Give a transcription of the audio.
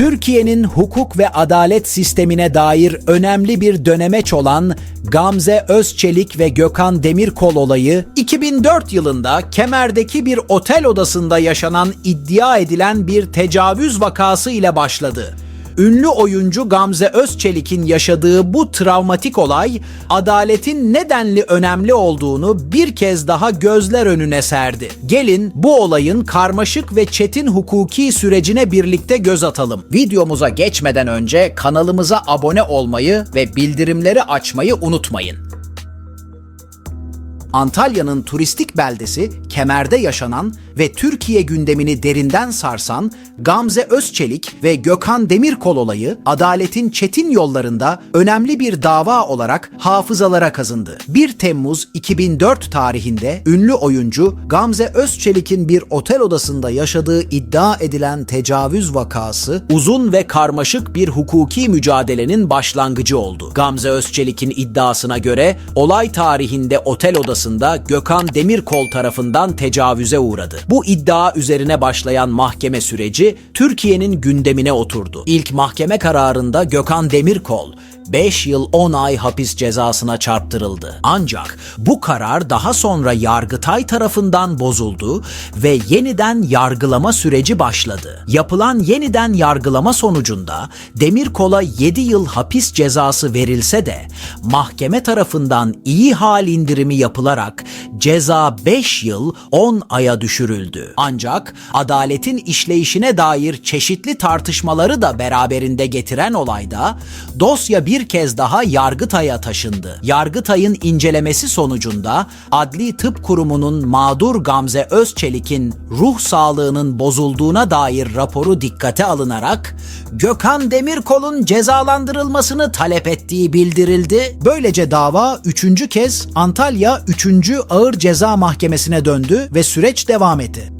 Türkiye'nin hukuk ve adalet sistemine dair önemli bir dönemeç olan Gamze Özçelik ve Gökhan Demirkol olayı 2004 yılında Kemer'deki bir otel odasında yaşanan iddia edilen bir tecavüz vakası ile başladı. Ünlü oyuncu Gamze Özçelik'in yaşadığı bu travmatik olay adaletin nedenli önemli olduğunu bir kez daha gözler önüne serdi. Gelin bu olayın karmaşık ve çetin hukuki sürecine birlikte göz atalım. Videomuza geçmeden önce kanalımıza abone olmayı ve bildirimleri açmayı unutmayın. Antalya'nın turistik beldesi Kemer'de yaşanan ve Türkiye gündemini derinden sarsan Gamze Özçelik ve Gökhan Demirkol olayı adaletin çetin yollarında önemli bir dava olarak hafızalara kazındı. 1 Temmuz 2004 tarihinde ünlü oyuncu Gamze Özçelik'in bir otel odasında yaşadığı iddia edilen tecavüz vakası uzun ve karmaşık bir hukuki mücadelenin başlangıcı oldu. Gamze Özçelik'in iddiasına göre olay tarihinde otel odasında Gökhan Demirkol tarafından tecavüze uğradı. Bu iddia üzerine başlayan mahkeme süreci Türkiye'nin gündemine oturdu. İlk mahkeme kararında Gökhan Demirkol 5 yıl 10 ay hapis cezasına çarptırıldı. Ancak bu karar daha sonra Yargıtay tarafından bozuldu ve yeniden yargılama süreci başladı. Yapılan yeniden yargılama sonucunda Demirkol'a 7 yıl hapis cezası verilse de mahkeme tarafından iyi hal indirimi yapılarak ceza 5 yıl 10 aya düşürüldü. Ancak adaletin işleyişine dair çeşitli tartışmaları da beraberinde getiren olayda dosya bir kez daha Yargıtay'a taşındı. Yargıtay'ın incelemesi sonucunda Adli Tıp Kurumu'nun mağdur Gamze Özçelik'in ruh sağlığının bozulduğuna dair raporu dikkate alınarak Gökhan Demirkol'un cezalandırılmasını talep ettiği bildirildi. Böylece dava üçüncü kez Antalya 3. Ağır Ceza Mahkemesi'ne döndü ve süreç devam etti.